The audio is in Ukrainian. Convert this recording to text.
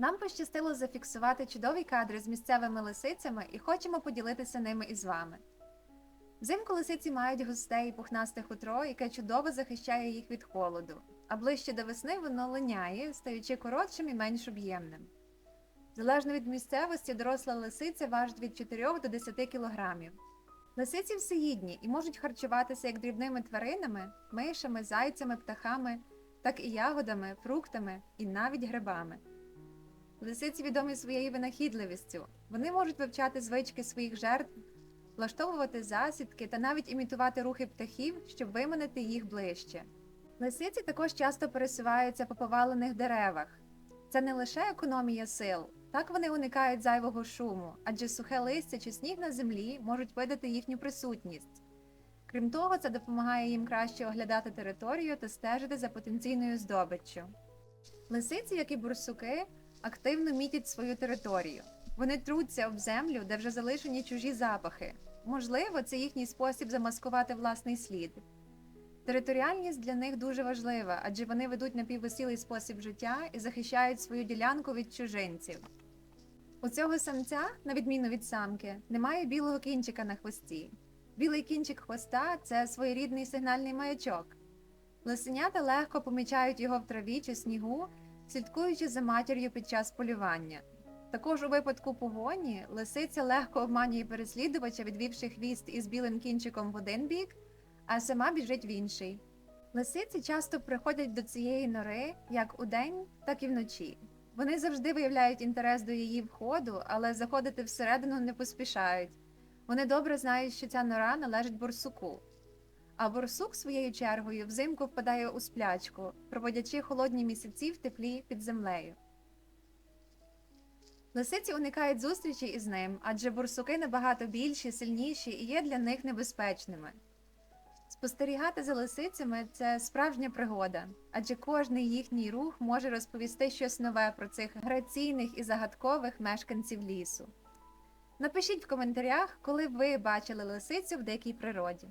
Нам пощастило зафіксувати чудові кадри з місцевими лисицями і хочемо поділитися ними із вами. Взимку лисиці мають густе і пухнасте хутро, яке чудово захищає їх від холоду, а ближче до весни воно линяє, стаючи коротшим і менш об'ємним. Залежно від місцевості, доросла лисиця важить від 4 до 10 кілограмів. Лисиці всеїдні і можуть харчуватися як дрібними тваринами, мишами, зайцями, птахами, так і ягодами, фруктами і навіть грибами. Лисиці відомі своєю винахідливістю. Вони можуть вивчати звички своїх жертв, влаштовувати засідки та навіть імітувати рухи птахів, щоб виманити їх ближче. Лисиці також часто пересуваються по повалених деревах. Це не лише економія сил, так вони уникають зайвого шуму, адже сухе листя чи сніг на землі можуть видати їхню присутність. Крім того, це допомагає їм краще оглядати територію та стежити за потенційною здобиччю. Лисиці, як і бурсуки, активно мітять свою територію. Вони труться об землю, де вже залишені чужі запахи. Можливо, це їхній спосіб замаскувати власний слід. Територіальність для них дуже важлива, адже вони ведуть напіввесілий спосіб життя і захищають свою ділянку від чужинців. У цього самця, на відміну від самки, немає білого кінчика на хвості. Білий кінчик хвоста це своєрідний сигнальний маячок. Лисенята легко помічають його в траві чи снігу, слідкуючи за матір'ю під час полювання. Також у випадку погоні лисиця легко обманює переслідувача, відвівши хвіст із білим кінчиком в один бік, а сама біжить в інший. Лисиці часто приходять до цієї нори як удень, так і вночі. Вони завжди виявляють інтерес до її входу, але заходити всередину не поспішають. Вони добре знають, що ця нора належить борсуку. А борсук своєю чергою взимку впадає у сплячку, проводячи холодні місяці в теплі під землею. Лисиці уникають зустрічі із ним, адже борсуки набагато більші, сильніші і є для них небезпечними. Спостерігати за лисицями це справжня пригода, адже кожний їхній рух може розповісти щось нове про цих граційних і загадкових мешканців лісу. Напишіть в коментарях, коли ви бачили лисицю в дикій природі.